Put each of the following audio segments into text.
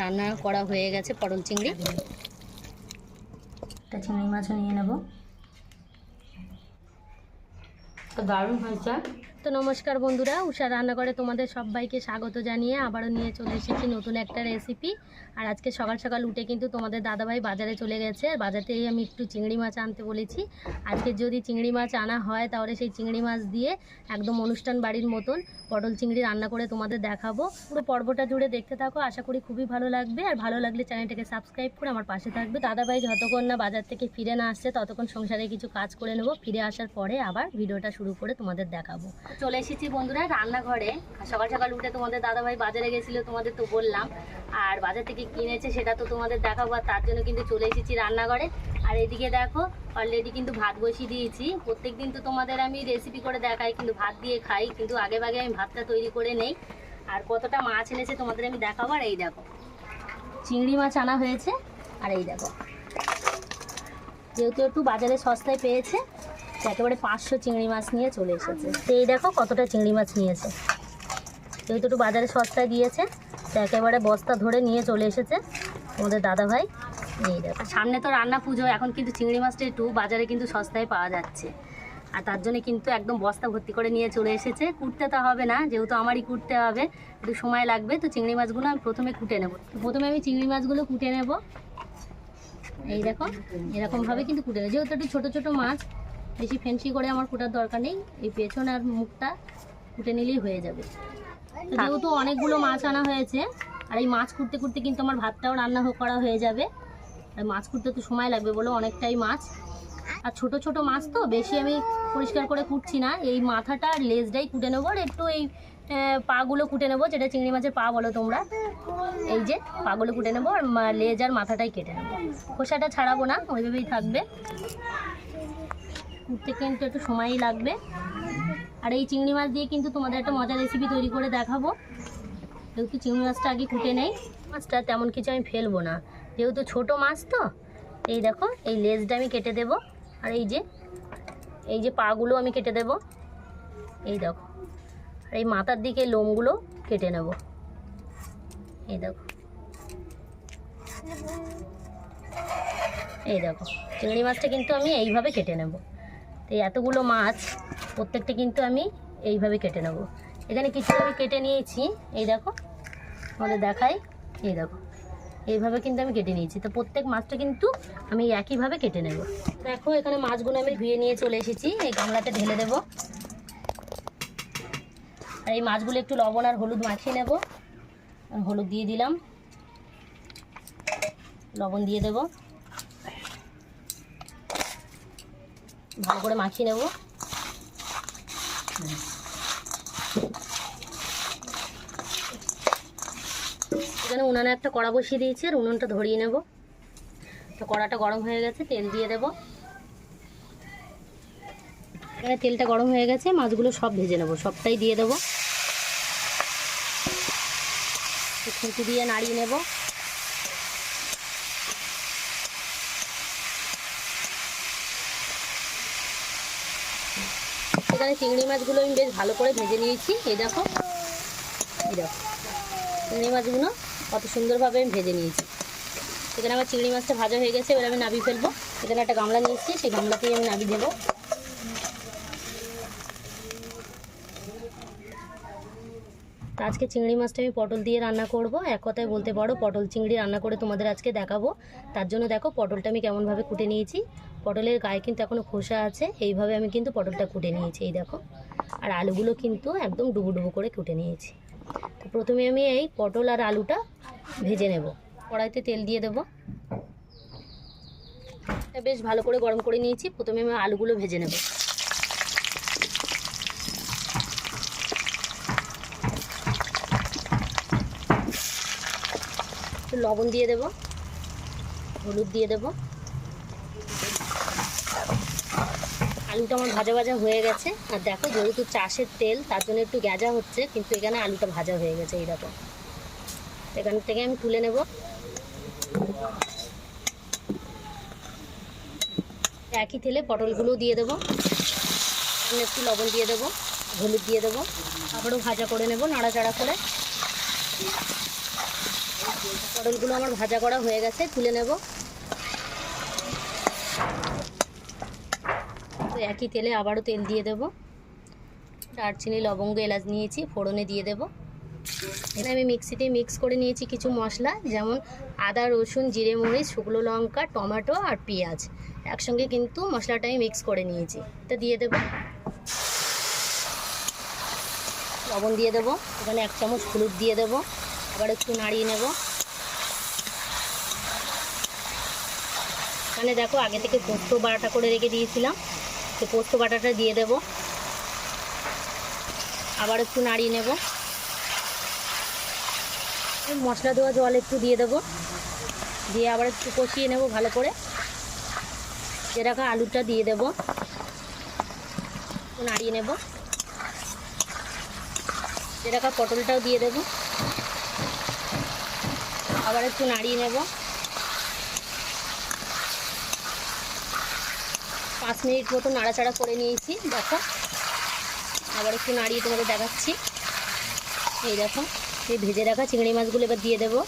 রান্না করা হয়ে গেছে পটল চিংড়ি। একটা চিংড়ি মাছও নিয়ে নেব। দারুণ হয়েছে। তো নমস্কার বন্ধুরা, উষা রান্নাঘরে তোমাদের সবাইকে স্বাগত জানিয়ে আবারও নিয়ে চলে এসেছি নতুন একটা রেসিপি আর আজকে সকাল সকাল উঠে কিন্তু তোমাদের দাদাভাই বাজারে চলে গেছে, আর বাজারতেই আমি একটু চিংড়ি মাছ আনতে বলেছি। আজকে যদি চিংড়ি মাছ আনা হয়, তাহলে সেই চিংড়ি মাছ দিয়ে একদম অনুষ্ঠান বাড়ির মতন পটল চিংড়ি রান্না করে তোমাদের দেখাবো। পুরো পর্বটা জুড়ে দেখতে থাকো, আশা করি খুবই ভালো লাগবে। আর ভালো লাগলে চ্যানেলটাকে সাবস্ক্রাইব করে আমার পাশে থাকবে। দাদাভাই যতক্ষণ না বাজার থেকে ফিরে না আসছে, ততক্ষণ সংসারে কিছু কাজ করে নেব। ফিরে আসার পরে আবার ভিডিওটা শুরু করে তোমাদের দেখাবো। চলে এসেছি বন্ধুরা রান্নাঘরে। সকাল সকাল উঠে তোমাদের দাদাভাই বাজারে গেছিল, তোমাদের তো বললাম। আর বাজার থেকে কিনেছে সেটা তো তোমাদের দেখাবো, আর তার জন্য কিন্তু চলে এসেছি রান্নাঘরে। আর এদিকে দেখো অলরেডি কিন্তু ভাত বসিয়ে দিয়েছি। প্রত্যেক দিন তো তোমাদের আমি রেসিপি করে দেখাই, কিন্তু ভাত দিয়ে খাই, কিন্তু আগে ভাগে আমি ভাতটা তৈরি করে নেই। আর কতটা মাছ এনেছে তোমাদের আমি দেখাবো, আর এই দেখো। চিংড়ি মাছ আনা হয়েছে, আর এই দেখো। যেহেতু একটু বাজারে সস্তায় পেয়েছে একেবারে পাঁচশো চিংড়ি মাছ নিয়ে চলে এসেছে। তো এই দেখো কতটা চিংড়ি মাছ নিয়েছে। যেহেতু একটু বাজারে সস্তায় দিয়েছে। তো একেবারে বস্তা ধরে নিয়ে চলে এসেছে তোমাদের দাদা ভাই এই দেখো, সামনে তো রান্না পুজো, এখন কিন্তু চিংড়ি মাছটা একটু বাজারে কিন্তু সস্তায় পাওয়া যাচ্ছে। আর তার জন্য কিন্তু একদম বস্তা ভর্তি করে নিয়ে চলে এসেছে। কুটতে তো হবে না, যেহেতু আমারই কুটতে হবে, একটু সময় লাগবে, তো চিংড়ি মাছগুলো আমি প্রথমে কুটে নেব। প্রথমে আমি চিংড়ি মাছগুলো কুটে নেব। এই দেখো, এরকমভাবে কিন্তু কুটে নেব। যেহেতু একটু ছোটো ছোটো মাছ বেশি ফেন্সি করে আমার কুটার দরকার নেই এই পেছন আর মুখটা কুটে নিলেই হয়ে যাবে। যেহেতু অনেকগুলো মাছ আনা হয়েছে আর এই মাছ কুটতে কুটতে কিন্তু আমার ভাতটাও রান্না করা হয়ে যাবে। আর মাছ কুটতে তো সময় লাগবে বলো অনেকটাই মাছ। আর ছোট ছোট মাছ তো বেশি আমি পরিষ্কার করে কুটছি না। এই মাথাটা আর লেজটাই কুটে নেব আর একটু এই পাগুলো কুটে নেব যেটা চিংড়ি মাছের পা বলো তোমরা। এই যে পাগুলো কুটে নেব আর লেজ আর মাথাটাই কেটে নেব। খোসাটা ছাড়াবো না ওইভাবেই থাকবে। কুটতে কিন্তু একটু সময়ই লাগবে। আর এই চিংড়ি মাছ দিয়ে কিন্তু তোমাদের একটা মজার রেসিপি তৈরি করে দেখাবো। যেহেতু চিংড়ি মাছটা আগে কুটে নেই, মাছটা তেমন কিছু আমি ফেলব না। যেহেতু ছোট মাছ তো, এই দেখো, এই লেজটা আমি কেটে দেব। আর এই যে এই যে পাগুলো আমি কেটে দেব। এই দেখো, আর এই মাথার দিকে লোমগুলো কেটে নেব। এই দেখো। এই দেখো, চিংড়ি মাছটা কিন্তু আমি এইভাবে কেটে নেব। তো এই এতগুলো মাছ প্রত্যেকটা কিন্তু আমি এইভাবে কেটে নেব। এখানে কিছু আমি কেটে নিয়েছি। এই দেখো আমাদের দেখাই। এই দেখো, এইভাবে কিন্তু আমি কেটে নিয়েছি। তো প্রত্যেক মাছটা কিন্তু আমি একইভাবে কেটে নেব। দেখো, এখানে মাছগুলো আমি ধুয়ে নিয়ে চলে এসেছি। এই গামলাতে ঢেলে দেব। আর এই মাছগুলো একটু লবণ আর হলুদ মাখিয়ে নেব। হলুদ দিয়ে দিলাম। লবণ দিয়ে দেব। ভালো করে মাখিয়ে নেব। এখানে উনানে একটা কড়া বসিয়ে দিয়েছি, আর উনুনটা ধরিয়ে নেব। তো কড়াটা গরম হয়ে গেছে, তেল দিয়ে দেব। এখানে তেলটা গরম হয়ে গেছে, মাছগুলো সব ভেজে নেব, সবটাই দিয়ে দেবো। খুঁটি দিয়ে নাড়িয়ে নেব। এখানে চিংড়ি মাছগুলো আমি বেশ ভালো করে ভেজে নিয়েছি। এই দেখো। দেখো। চিংড়ি মাছগুলো কত সুন্দরভাবে আমি ভেজে নিয়েছি। এখানে আমার চিংড়ি মাছটা ভাজা হয়ে গেছে, এবার আমি নাবি ফেলব। এখানে একটা গামলা নিয়েছি, সেই গামলাতেই আমি নাবি দেবো। আজকে চিংড়ি মাছটা আমি পটল দিয়ে রান্না করব। এক কথায় বলতে পারো, পটল চিংড়ি রান্না করে তোমাদের আজকে দেখাবো। তার জন্য দেখো পটলটা আমি কেমনভাবে কুটে নিয়েছি। পটলের গায়ে কিন্তু এখনও খোসা আছে, এইভাবে আমি কিন্তু পটলটা কুটে নিয়েছি, এই দেখো। আর আলুগুলো কিন্তু একদম ডুবো করে কুটে নিয়েছি। তো প্রথমে আমি এই পটল আর আলুটা ভেজে নেব। কড়াইতে তেল দিয়ে দেবো। বেশ ভালো করে গরম করে নিয়েছি। প্রথমে আমি আলুগুলো ভেজে নেব। একটু লবণ দিয়ে দেব, হলুদ দিয়ে দেব। আলুটা আমার ভাজা ভাজা হয়ে গেছে। আর দেখো যেহেতু চাষের তেল, তার জন্য একটু গ্যাজা হচ্ছে, কিন্তু এখানে আলুটা ভাজা হয়ে গেছে এইরকম। এখান থেকে আমি তুলে নেব। একই তেলে পটলগুলো দিয়ে দেবো। একটু লবণ দিয়ে দেবো, হলুদ দিয়ে দেবো। আবারও ভাজা করে নেব, নাড়াচাড়া করে। পটলগুলো আমার ভাজা করা হয়ে গেছে, তুলে নেব। তো একই তেলে আবারও তেল দিয়ে দেব। দারচিনি, লবঙ্গ, এলাচ নিয়েছি, ফোড়নে দিয়ে দেব। এখানে আমি মিক্সিতে মিক্স করে নিয়েছি কিছু মশলা, যেমন আদা, রসুন, জিরে, মরিচ, শুকনো লঙ্কা, টমেটো আর পেঁয়াজ। একসঙ্গে কিন্তু মশলাটা আমি মিক্স করে নিয়েছি। তো দিয়ে দেব। লবণ দিয়ে দেবো। এখানে এক চামচ হলুদ দিয়ে দেবো। আবার একটু নাড়িয়ে নেব। এখানে দেখো, আগে থেকে পোস্ত বাটা করে রেখে দিয়েছিলাম। তো পোস্ত বাটাটা দিয়ে দেব। আবার একটু নাড়িয়ে নেব। মশলা দেওয়া জল একটু দিয়ে দেবো। দিয়ে আবার একটু কষিয়ে নেব ভালো করে। রাখা আলুটা দিয়ে দেব। নাড়িয়ে নেব। রাখা পটলটাও দিয়ে দেব। আবার একটু নাড়িয়ে নেব। পাঁচ মিনিট মতো নাড়াচাড়া করে নিয়েছি, দেখো। আবার একটু নাড়িয়ে তোমাদের দেখাচ্ছি। এই দেখো এই ভেজে রাখা চিংড়ি মাছগুলো এবার দিয়ে দেবো।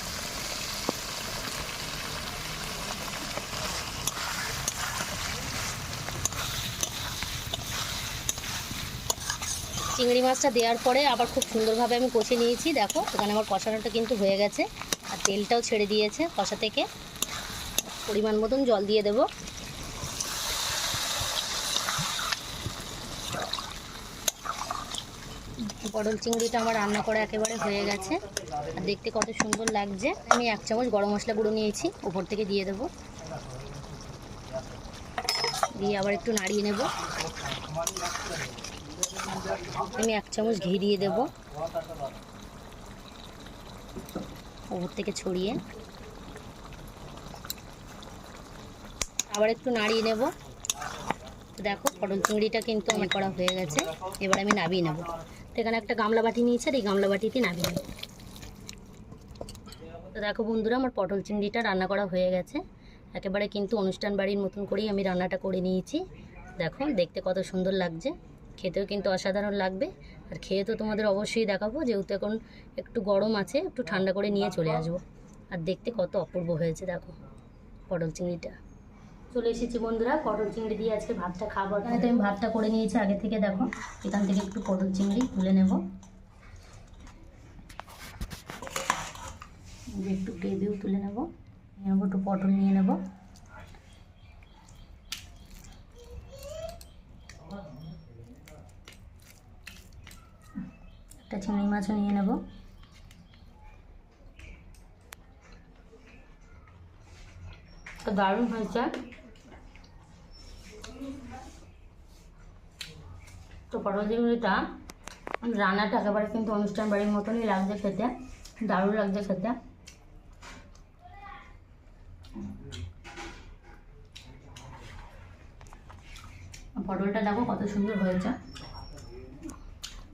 চিংড়ি মাছটা দেওয়ার পরে আবার খুব সুন্দরভাবে আমি কষে নিয়েছি, দেখো। এখানে আমার কষানোটা কিন্তু হয়ে গেছে। আর তেলটাও ছেড়ে দিয়েছে কষা থেকে। পরিমাণ মতন জল দিয়ে দেবো। পটল চিংড়িটা আমার রান্না করা একেবারে হয়ে গেছে। আর দেখতে কত সুন্দর লাগছে। আমি এক চামচ গরম মশলা গুঁড়ো নিয়েছি উপর থেকে দিয়ে দেবো। দিয়ে আবার একটু নাড়িয়ে নেব। আমি এক চামচ ঘি দিয়ে দেব। উপর থেকে ছড়িয়ে। আবার একটু নাড়িয়ে নেব। দেখো, পটল চিংড়িটা কিন্তু আমার করা হয়ে গেছে। এবার আমি নামিয়ে নেব। এখানে একটা গামলা বাটি নিয়েছে আর এই গামলা বাটিতে নামিয়ে তো দেখো বন্ধুরা, আমার পটল চিংড়িটা রান্না করা হয়ে গেছে। একেবারে কিন্তু অনুষ্ঠান বাড়ির মতন করেই আমি রান্নাটা করে নিয়েছি। দেখো, দেখতে কত সুন্দর লাগছে। খেতেও কিন্তু অসাধারণ লাগবে। আর খেয়ে তো তোমাদের অবশ্যই দেখাবো, যেহেতু এখন একটু গরম আছে, একটু ঠান্ডা করে নিয়ে চলে আসব। আর দেখতে কত অপূর্ব হয়েছে, দেখো পটল চিংড়িটা। চলে এসেছি বন্ধুরা, পটল চিংড়ি দিয়ে আজকে ভাতটা খাব। এখানে তো আমি ভাতটা করে নিয়েছি, আগে থেকে দেখো। এখান থেকে একটু পটল চিংড়ি তুলে নেব। একটু গ্রেভিও তুলে নেব। নেব, একটু পটল নিয়ে নেব। একটা চিংড়ি মাছও নিয়ে নেব। দারুণ হয়েছে। তো পটল চিংড়িটা রান্নাটা একেবারে কিন্তু অনুষ্ঠান বাড়ির মতনই লাগছে খেতে, দারুণ লাগছে খেতে। পটলটা দেখো কত সুন্দর হয়েছে।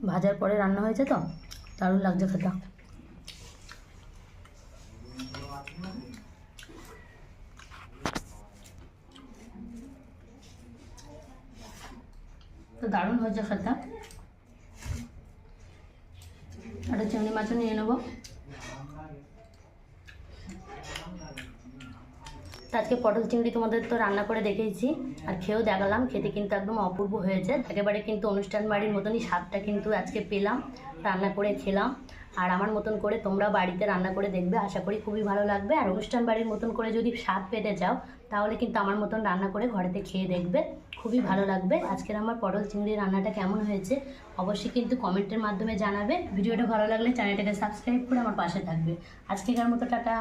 ভাজার পরে রান্না হয়েছে তো, দারুণ লাগছে খেতে তো দারুণ হয়েছে খেতে। একটা চিংড়ি মাছও নিয়ে নেব। আজকে পটল চিংড়ি তোমাদের তো রান্না করে দেখেছি আর খেয়েও দেখালাম, খেতে কিন্তু একদম অপূর্ব হয়েছে। একেবারে কিন্তু অনুষ্ঠান বাড়ির মতনই স্বাদটা কিন্তু আজকে পেলাম, রান্না করে খেলাম। আর আমার মতন করে তোমরা বাড়িতে রান্না করে দেখবে, আশা করি খুবই ভালো লাগবে। আর অনুষ্ঠান বাড়ির মতন করে যদি স্বাদ পেতে চাও, তাহলে কিন্তু আমার মতন রান্না করে ঘরেতে খেয়ে দেখবে। খুবই ভালো লাগবে। আজকের আমার পটল চিংড়ি রান্নাটা কেমন হয়েছে অবশ্যই কিন্তু কমেন্টের মাধ্যমে জানাবে। ভিডিওটা ভালো লাগলে চ্যানেলটাকে সাবস্ক্রাইব করে আমার পাশে থাকবে। আজকেকার মতো, টাটা।